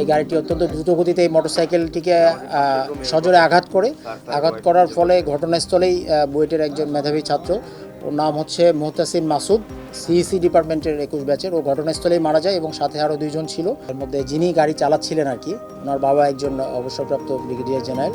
এই গাড়িটি অত্যন্ত দ্রুত গতিতে এই মোটরসাইকেলটিকে সজোরে আঘাত করে। আঘাত করার ফলে ঘটনাস্থলেই বুয়েটের একজন মেধাবী ছাত্র। ওর নাম হচ্ছে মোহতাসিন মাসুদ, সিইসি ডিপার্টমেন্টের একুশ ব্যাচের। ও ঘটনাস্থলেই মারা যায় এবং সাথে আরও দুইজন ছিল। এর মধ্যে যিনি গাড়ি চালাচ্ছিলেন আর কি, ওনার বাবা একজন অবসরপ্রাপ্ত ব্রিগেডিয়ার জেনারেল।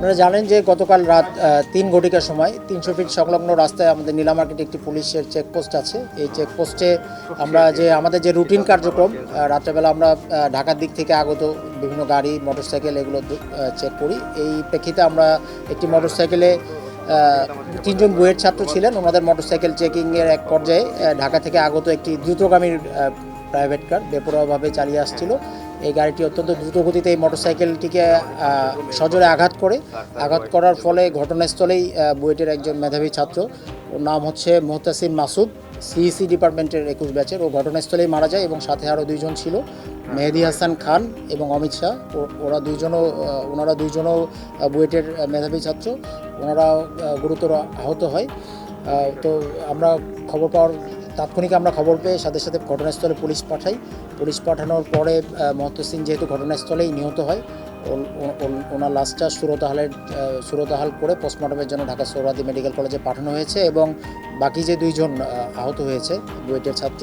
আপনারা জানেন যে গতকাল রাত তিন ঘটিকার সময় তিনশো ফিট সংলগ্ন রাস্তায় আমাদের নীলা মার্কেটে একটি পুলিশের চেকপোস্ট আছে। এই চেকপোস্টে আমরা যে, আমাদের যে রুটিন কার্যক্রম রাত্রেবেলা আমরা ঢাকার দিক থেকে আগত বিভিন্ন গাড়ি মোটরসাইকেল এগুলো চেক করি। এই প্রেক্ষিতে আমরা একটি মোটরসাইকেলে তিনজন বুয়েট ছাত্র ছিলেন। ওনাদের মোটরসাইকেল চেকিংয়ের এক পর্যায়ে ঢাকা থেকে আগত একটি দ্রুতগামীর প্রাইভেট কার বেপরোয়াভাবে চালিয়ে আসছিল। এই গাড়িটি অত্যন্ত দ্রুত গতিতে এই মোটরসাইকেলটিকে সজোরে আঘাত করে। আঘাত করার ফলে ঘটনাস্থলেই বুয়েটের একজন মেধাবী ছাত্র। ওর নাম হচ্ছে মোহতাসিন মাসুদ। সিইসি ডিপার্টমেন্টের একুশ ব্যাচের। ও ঘটনাস্থলেই মারা যায় এবং সাথে আরও দুইজন ছিল। মেহেদি হাসান খান এবং অমিত শাহ। ওরা দুইজনও ওনারা দুইজনও বুয়েটের মেধাবী ছাত্র। ওনারা গুরুতর আহত হয়। তো আমরা খবর পাওয়ার তাৎক্ষণিক আমরা খবর পেয়ে সাথে সাথে ঘটনাস্থলে পুলিশ পাঠাই। পুলিশ পাঠানোর পরে মহন্ত সিং যেহেতু ঘটনাস্থলেই নিহত হয় ওনার লাশটা সুরতহালের সুরতহাল করে পোস্টমর্টমের জন্য ঢাকা সৌরাদি মেডিকেল কলেজে পাঠানো হয়েছে এবং বাকি যে দুইজন আহত হয়েছে, বুয়েটের ছাত্র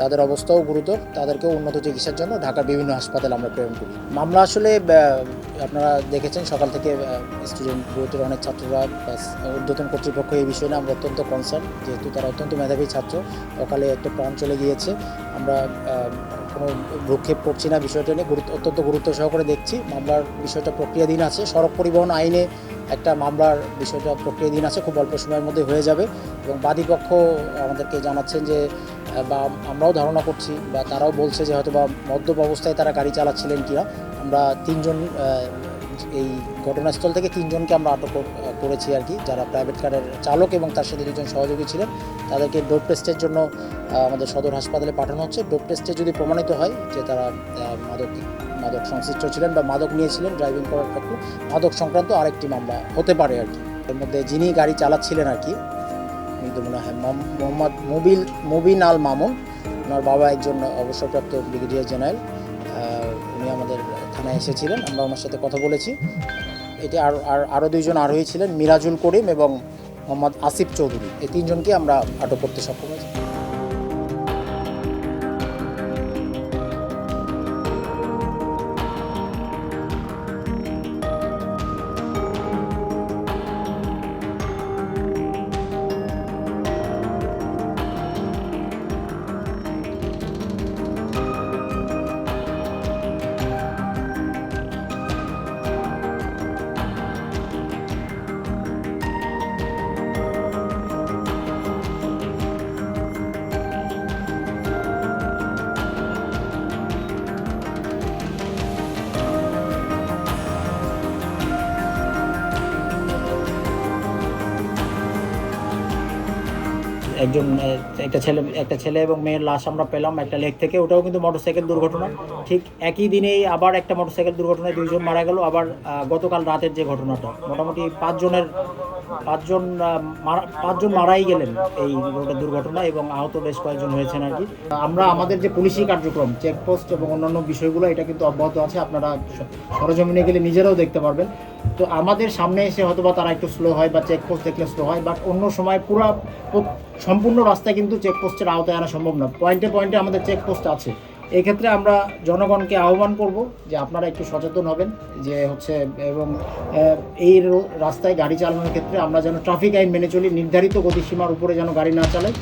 তাদের অবস্থাও গুরুতর, তাদেরকেও উন্নত চিকিৎসার জন্য ঢাকার বিভিন্ন হাসপাতালে আমরা প্রেরণ করি। মামলা আসলে আপনারা দেখেছেন সকাল থেকে স্টুডেন্ট বুয়েটের অনেক ছাত্ররা ঊর্ধ্বতন কর্তৃপক্ষ এই বিষয়ে আমরা অত্যন্ত কনসার্ন যেহেতু তারা অত্যন্ত মেধাবী ছাত্র সকালে একটা প্রাণ চলে গিয়েছে। আমরা কোনো ভ্রুক্ষেপ করছি না বিষয়টা নিয়ে গুরুত্ব অত্যন্ত গুরুত্ব সহকারে দেখছি। মামলার বিষয়টা প্রক্রিয়াধীন আছে। সড়ক পরিবহন আইনে একটা মামলার বিষয়টা প্রক্রিয়াধীন আছে, খুব অল্প সময়ের মধ্যে হয়ে যাবে। এবং বাদীপক্ষ আমাদেরকে জানাচ্ছেন যে বা আমরাও ধারণা করছি বা তারাও বলছে যে হয়তো বা মদ্যপ অবস্থায় তারা গাড়ি চালাচ্ছিলেন কিনা। আমরা তিনজন এই ঘটনাস্থল থেকে তিনজনকে আমরা আটক করেছি আর কি। যারা প্রাইভেট কারের চালক এবং তার সাথে দুজন সহযোগী ছিলেন, তাদেরকে ডোপ টেস্টের জন্য আমাদের সদর হাসপাতালে পাঠানো হচ্ছে। ডোপ টেস্টে যদি প্রমাণিত হয় যে তারা মাদক মাদক সংশ্লিষ্ট ছিলেন বা মাদক নিয়েছিলেন ড্রাইভিং করার ক্ষেত্রে মাদক সংক্রান্ত আরেকটি মামলা হতে পারে আর কি। এর মধ্যে যিনি গাড়ি চালাচ্ছিলেন আর কি আমি মনে হয় মম- মোহাম্মদ মুবিল, মুবিন আল মামুন। ওনার বাবা একজন অবসরপ্রাপ্ত ব্রিগেডিয়ার জেনারেল। উনি আমাদের থানায় এসেছিলেন, আমরা ওনার সাথে কথা বলেছি। এতে আর আর আরও দুইজন আরোহী ছিলেন, মিরাজুল করিম এবং মোহাম্মদ আসিফ চৌধুরী। এই তিনজনকে আমরা আটক করতে সক্ষম হয়েছি। একজন একটা ছেলে একটা ছেলে এবং মেয়ের লাশ আমরা পেলাম একটা লেক থেকে। ওটাও কিন্তু মোটরসাইকেল দুর্ঘটনা। ঠিক একই দিনেই আবার একটা মোটরসাইকেল দুর্ঘটনায় দুইজন মারা গেল। আবার গতকাল রাতের যে ঘটনাটা, মোটামুটি পাঁচজনের পাঁচজন পাঁচজন মারাই গেলেন এই দুর্ঘটনা এবং আহত বেশ কয়েকজন হয়েছেন আর কি। আমরা আমাদের যে পুলিশি কার্যক্রম, চেকপোস্ট এবং অন্যান্য বিষয়গুলো, এটা কিন্তু অব্যাহত আছে, আপনারা সরজমিনে গেলে নিজেরাও দেখতে পারবেন। তো আমাদের সামনে এসে হয়তো বা তারা একটু স্লো হয় বা চেকপোস্ট দেখলে স্লো হয় বাট অন্য সময় পুরো সম্পূর্ণ রাস্তায় কিন্তু চেকপোস্টের আওতায় আনা সম্ভব না। পয়েন্টে পয়েন্টে আমাদের চেকপোস্ট আছে। এক্ষেত্রে আমরা জনগণকে আহ্বান করব যে আপনারা একটু সচেতন হবেন, যে হচ্ছে, এবং এই রাস্তায় গাড়ি চালানোর ক্ষেত্রে আমরা যেন ট্রাফিক আইন মেনে চলি, নির্ধারিত গতিসীমার উপরে যেন গাড়ি না চালাই